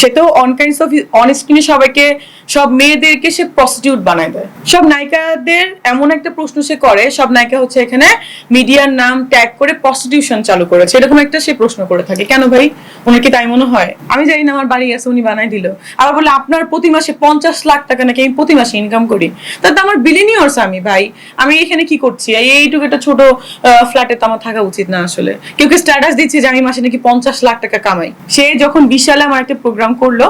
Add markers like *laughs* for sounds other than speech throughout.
সে তো on kinds of on স্ক্রিনে সবাইকে, সব মেয়েদেরকে সে প্রস্টিটিউট বানায় দেয়। সব নায়িকাদের এমন একটা প্রশ্ন সে করে, সব নায়িকা হচ্ছে এখানে মিডিয়ার নাম ট্যাগ করে প্রস্টিটিউশন চালু করেছে। এরকম একটা সে প্রশ্ন করে থাকে। কেন ভাই? ওনার কি তাই মনে হয়? আমি জানি না, আমার বাড়ি আছে, উনি বানাই দিল। আবার বলে, আপনার প্রতি মাসে পঞ্চাশ লাখ টাকা নাকি আমি প্রতি মাসে ইনকাম করি? তাতে আমার বিলিনিয়র্স আমি, ভাই। আমি এখানে কি করছি? এই এইটুকু একটা ছোট ফ্ল্যাটে তো আমার থাকা উচিত না আসলে। কেউ কেউ স্ট্যাটাস দিচ্ছে যে আমি মাসে নাকি পঞ্চাশ লাখ টাকা কামাই? সে যখন বিশ সালে আমার একটা প্রোগ্রাম করল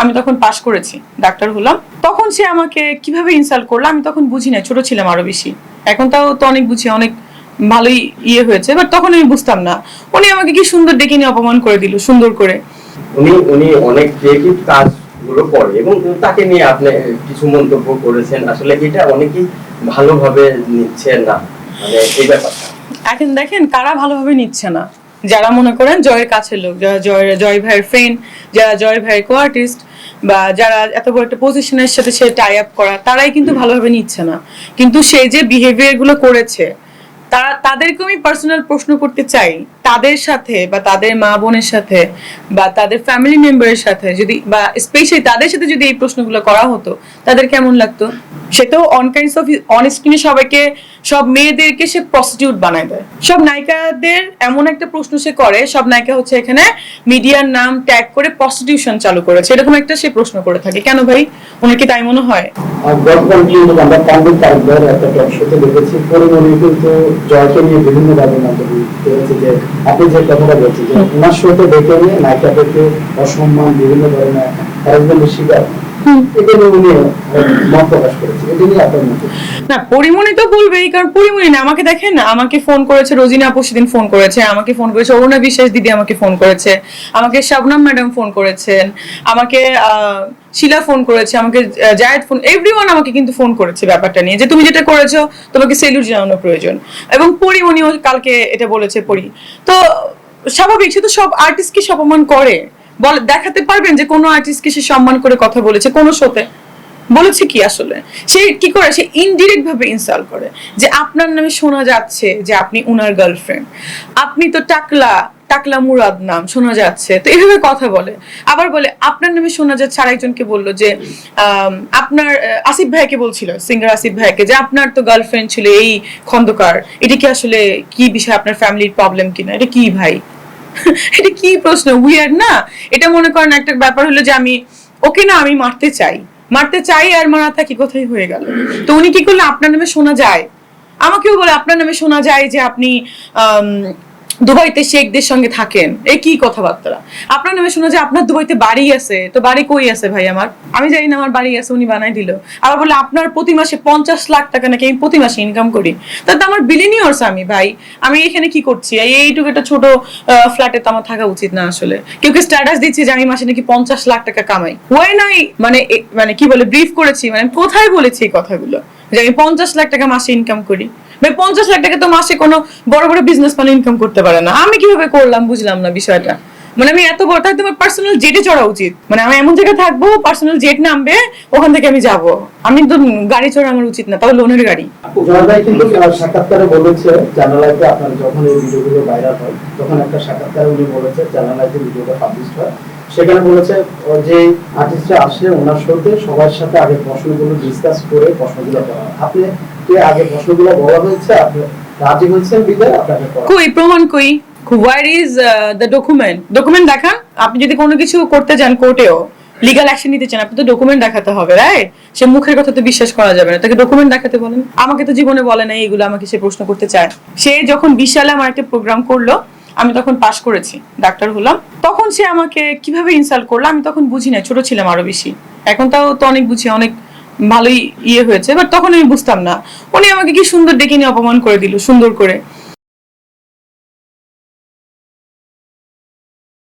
আমি তখন পাশ করেছি ডাক্তার হলাম। তখন সে আমাকে কীভাবে ইনসাল্ট করল আমি তখন বুঝি না ছোট ছিলাম আরও বেশি। এখন তাও তো অনেক বুঝি অনেক ভালোই ইয়ে হয়েছে বাট তখন আমি বুঝতাম না। উনি আমাকে কি সুন্দর ডেকে নিয়ে অপমান করে দিল সুন্দর করে। উনি উনি অনেক ক্রিয়েটিভ কাজগুলো করে এবং তাকে নিয়ে আপনি কিছু মন্তব্য করেছেন। আসলে এটা অনেকেই ভালোভাবে নিচ্ছে না মানে এই ব্যাপারটা। এখন দেখেন কারা ভালোভাবে নিচ্ছে না। যারা মনে করেন জয়ের কাছের লোক, যারা জয় জয় ভাইয়ের ফ্রেন্ড যারা জয় ভাইয়ের কো আর্টিস্ট বা যারা এত বড় একটা পজিশনের সাথে সে টাই আপ করা, তারাই কিন্তু ভালোভাবে নিচ্ছে না। কিন্তু সে যে বিহেভিয়ারগুলো করেছে তারা তাদেরকেও আমি পার্সোনাল প্রশ্ন করতে চাই তাদের সাথে বা তাদের মা বোনের সাথে বা তাদের ফ্যামিলি মেম্বারের সাথে যদি বা স্পেশালি তাদের সাথে যদি এই প্রশ্নগুলো করা হতো, তাদের কেমন লাগতো? সে তো অন কাইন্ডস অফ অন স্ক্রিনে সবাইকে, সব মেয়েদেরকে সে প্রস্টিটিউট বানায় দেয়। সব নায়িকাদের এমন একটা প্রশ্ন সে করে, সব নায়িকা হচ্ছে এখানে মিডিয়ার নাম ট্যাগ করে প্রস্টিটিউশন চালু করেছে। এরকম একটা সে প্রশ্ন করে থাকে। কেন ভাই? ওনার কি তাই মনে হয়? আমরা একটা দেখেছি কিন্তু জয়কে নিয়ে বিভিন্ন মন্তব্য করেছে যে আপনি যে কথাটা বলছেন যে আপনার শোতে ডেকে নিয়ে নায়িকাদেরকে অসম্মান বিভিন্ন ধরনের হ্যারাসমেন্টের শিকার এটা নিয়ে উনি মত প্রকাশ করেছে মত না তো বলবেই, কারণ না, আমাকে দেখেন আমাকে ফোন করেছে, রোজিনা আপু সেদিন ফোন করেছে, আমাকে ফোন করেছে, অরুণা বিশ্বাস দিদি আমাকে ফোন করেছে, আমাকে শাবনাম ম্যাডাম ফোন করেছেন, আমাকে শিলা ফোন করেছে, আমাকে জায়েদ ফোন এভরিওয়ান আমাকে কিন্তু ফোন করেছে ব্যাপারটা নিয়ে, যে তুমি যেটা করেছ, তোমাকে সেলুট জানানো প্রয়োজন। এবং পরিমণিও কালকে এটা বলেছে, পরি। তো স্বাভাবিক, সে তো সব আর্টিস্টকে সব অপমান করে। বল, দেখাতে পারবেন যে কোনো আর্টিস্টকে সে সম্মান করে কথা বলেছে, কোনো শোতে। বলেছে কি আসলে? সে কি করে? সে ইনডিরেক্ট ভাবে ইনসাল্ট করে যে আপনার নামে শোনা যাচ্ছে যে আপনি উনার গার্লফ্রেন্ড আপনি তো টাকলা টাকলা মুরাদ নাম শোনা যাচ্ছে। তো এইভাবে কথা বলে। আবার বলে, আপনার নামে শোনা যাচ্ছে আরেকজনকে বলল যে আপনার আসিফ ভাইকে বলছিল সিঙ্গার আসিফ ভাইকে, যে আপনার তো গার্লফ্রেন্ড ছিল এই খন্দকার। এটা কি আসলে কি বিষয়? আপনার ফ্যামিলির প্রবলেম কিনা? এটা কি ভাই? *laughs* এটা কি প্রশ্ন? উইয়ার্ড না? এটা মনে করেন একটা ব্যাপার হলো যে আমি, ওকে না আমি মারতে চাই। মারতে চাই আর মারা থাকি কোথায় হয়ে গেল? তো উনি কি করলেন? আপনার নামে শোনা যায়। আমাকেও বলে আপনার নামে শোনা যায় যে আপনি দুবাইতে শেখদের সঙ্গে থাকেন। এই কি কথাবার্তা? আপনার নামে শোনা যায় আপনার দুবাইতে বাড়ি আছে, তো বাড়ি কই আছে ভাই আমার? আমি জানি না আমার বাড়ি আছে, উনি বানাই দিল। আবার বলে, আপনার প্রতি মাসে পঞ্চাশ লাখ টাকা নাকি আমি প্রতি মাসে ইনকাম করি? তাতে আমার বিলিনিয়র্স আমি ভাই। আমি এখানে কি করছি? এইটুকু একটা ছোট ফ্ল্যাটে তো আমার থাকা উচিত না আসলে। কেউ কেউ স্ট্যাটাস দিচ্ছে যে আমি মাসে নাকি পঞ্চাশ লাখ টাকা কামাই? ওয়াই নাই মানে মানে কি বলে ব্রিফ করেছি মানে কোথায় বলেছি এই কথাগুলো? যে আমি পঞ্চাশ লাখ টাকা মাসে ইনকাম করি। ভাই, পঞ্চাশ লাখ টাকা তো মাসে কোনো বড় বড় বিজনেস মানে ইনকাম করতে পারে না। আমি কীভাবে করলাম বুঝলাম না বিষয়টা। মানে আমি এত বড় তোমার পার্সোনাল জেটে চড়া উচিত। মানে আমি এমন জায়গায় থাকব পার্সোনাল জেট নামবে, ওখান থেকে আমি যাব। আমি তো গাড়ি চড়া আমার উচিত না তাও লোনের গাড়ি। কিন্তু সাক্ষাৎকারে বলেছে জানালাতে আপনার যখন এই ভিডিওগুলো ভাইরাল হয়, তখন একটা সাক্ষাৎকারে উনি বলেছে ভিডিওটা পাবলিশ হয় সেখানে বলেছে যে আর্টিস্টরা আসে ওনার শোতে সবার সাথে আগে প্রশ্নগুলো ডিসকাস করে প্রশ্নগুলো করা। আপনি কি আগে প্রশ্নগুলো বলা হয়েছে? আপনি রাজি হয়েছেন বিদায়? আপনাকে কই, প্রমাণ কই? Where is the document document দেখান। আপনি যদি কোনো কিছু করতে যান কোর্টেও লিগাল অ্যাকশন নিতে চান আপনি তো ডকুমেন্ট দেখাতে হবে রাইট সে মুখের কথা তো বিশ্বাস করা যাবে না। তাকে ডকুমেন্ট দেখাতে বলেন। আমাকে তো জীবনে বলে নাই এগুলো আমাকে সে প্রশ্ন করতে চায়। সে যখন বিশ সালে আমার একটা প্রোগ্রাম করল আমি তখন পাশ করেছি, ডাক্তার হলাম। তখন সে আমাকে কীভাবে ইনসাল্ট করল আমি তখন বুঝি না ছোট ছিলাম আরও বেশি। এখন তাও তো অনেক বুঝি, অনেক ভালোই ইয়ে হয়েছে বাট তখন আমি বুঝতাম না। উনি আমাকে কি সুন্দর ডেকে নিয়ে অপমান করে দিল, সুন্দর করে।